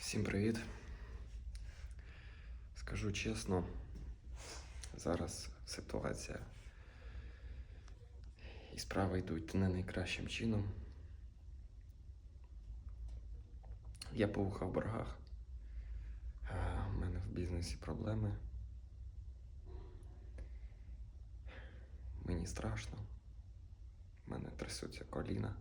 Всім привіт. Скажу чесно, зараз ситуація і справи йдуть не найкращим чином. Я по вуха в боргах. У мене в бізнесі проблеми. Мені страшно. У мене трясуться коліна.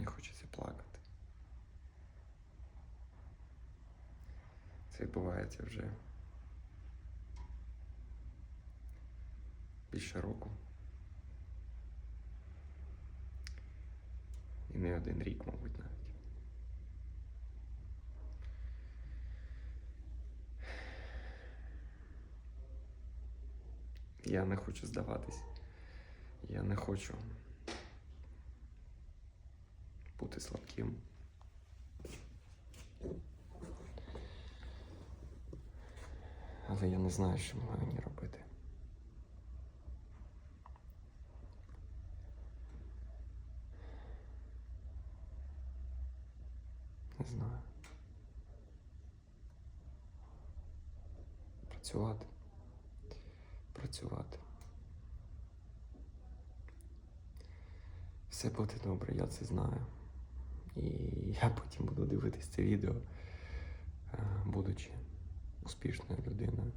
Мені хочеться плакати. Це відбувається вже більше року. І не один рік, мабуть, навіть. Я не хочу здаватись. Я не хочу бути слабким. Але я не знаю, що мені робити. Не знаю. Працювати. Працювати. Все буде добре, я це знаю. І я потім буду дивитись це відео, е, будучи успішною людиною.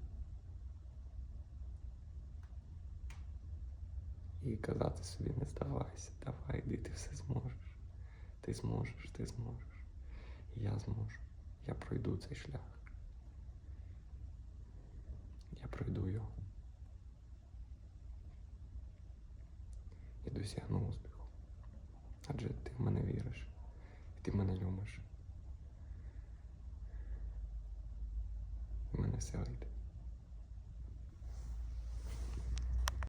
І казати собі, не здавайся, давай, йди, ти все зможеш. Ти зможеш, ти зможеш. Я зможу. Я пройду цей шлях. Я пройду його. І досягну успіху. Адже ти в мене віриш. І ти мене любиш. У мене все вийде.